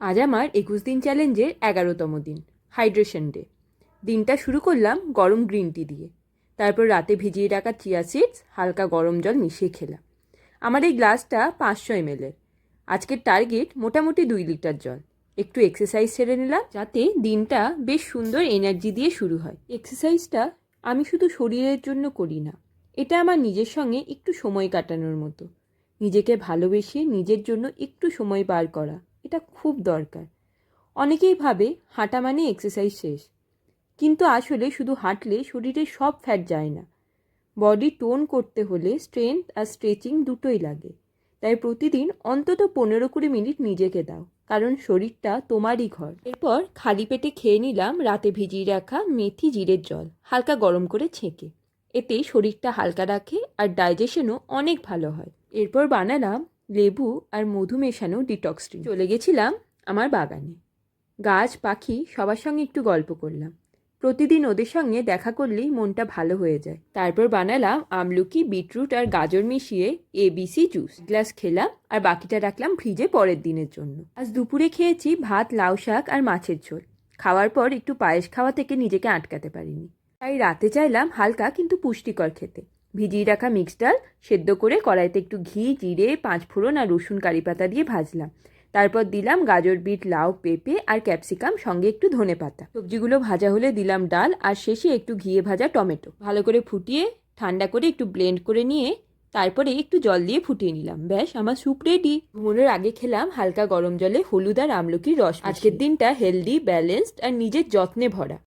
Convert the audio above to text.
আজ আমার একুশ দিন চ্যালেঞ্জের এগারোতম দিন হাইড্রেশন ডে দিনটা শুরু করলাম গরম গ্রিন টি দিয়ে। তারপর রাতে ভিজিয়ে রাখা চিয়া সিডস হালকা গরম জল মিশিয়ে খেলাম। আমার এই গ্লাসটা পাঁচশো এমএলের আজকের টার্গেট মোটামুটি দুই লিটার জল। একটু এক্সারসাইজ সেরে নিলাম, যাতে দিনটা বেশ সুন্দর এনার্জি দিয়ে শুরু হয়। এক্সারসাইজটা আমি শুধু শরীরের জন্য করি না, এটা আমার নিজের সঙ্গে একটু সময় কাটানোর মতো। নিজেকে ভালোবেসে নিজের জন্য একটু সময় বার করা। এটা খুব দরকার। অনেকেই ভাবে হাঁটা মানে এক্সারসাইজ শেষ। কিন্তু আসলে শুধু হাঁটলে শরীরে সব ফ্যাট যায় না। বডি টোন করতে হলে স্ট্রেংথ আর স্ট্রেচিং দুটোই লাগে। তাই প্রতিদিন অন্তত পনেরো কুড়ি মিনিট নিজেকে দাও, কারণ শরীরটা তোমারই ঘর। এরপর খালি পেটে খেয়ে নিলাম রাতে ভিজিয়ে রাখা মেথি জিরের জল, হালকা গরম করে ছেঁকে। এতে শরীরটা হালকা রাখে আর ডাইজেশনও অনেক ভালো হয়। এরপর বানালাম লেবু আর মধু মেশানো ডিটক্স ড্রিঙ্ক চলে গেছিলাম আমার বাগানে। গাছ, পাখি, সবার সঙ্গে একটু গল্প করলাম। প্রতিদিন ওদের সঙ্গে দেখা করলেই মনটা ভালো হয়ে যায়। তারপর বানালাম আমলকি, বিটরুট আর গাজর মিশিয়ে এবিসি জুস গ্লাস খেলাম আর বাকিটা রাখলাম ফ্রিজে পরের দিনের জন্য। আজ দুপুরে খেয়েছি ভাত, লাউ শাক আর মাছের ঝোল। খাওয়ার পর একটু পায়েস খাওয়া থেকে নিজেকে আটকাতে পারিনি। তাই রাতে চাইলাম হালকা কিন্তু পুষ্টিকর খেতে। ভিজিয়ে রাখা মিক্স ডাল সেদ্ধ করে কড়াইতে একটু ঘি, জিরে পাঁচ ফোড়ন আর রসুন কারি পাতা দিয়ে ভাজলাম। তারপর দিলাম গাজর, বিট, লাউ, পেঁপে আর ক্যাপসিকাম, সঙ্গে একটু ধনে পাতা। সবজিগুলো ভাজা হলে দিলাম ডাল আর শেষে একটু ঘিয়ে ভাজা টমেটো। ভালো করে ফুটিয়ে ঠান্ডা করে একটু ব্লেন্ড করে নিয়ে তারপরে একটু জল দিয়ে ফুটিয়ে নিলাম। ব্যাস, আমার স্যুপ রেডি ঘুমোনোর আগে খেলাম হালকা গরম জলে হলুদ আর আমলকির রস আজকের দিনটা হেলদি ব্যালেন্সড আর নিজের যত্নে ভরা।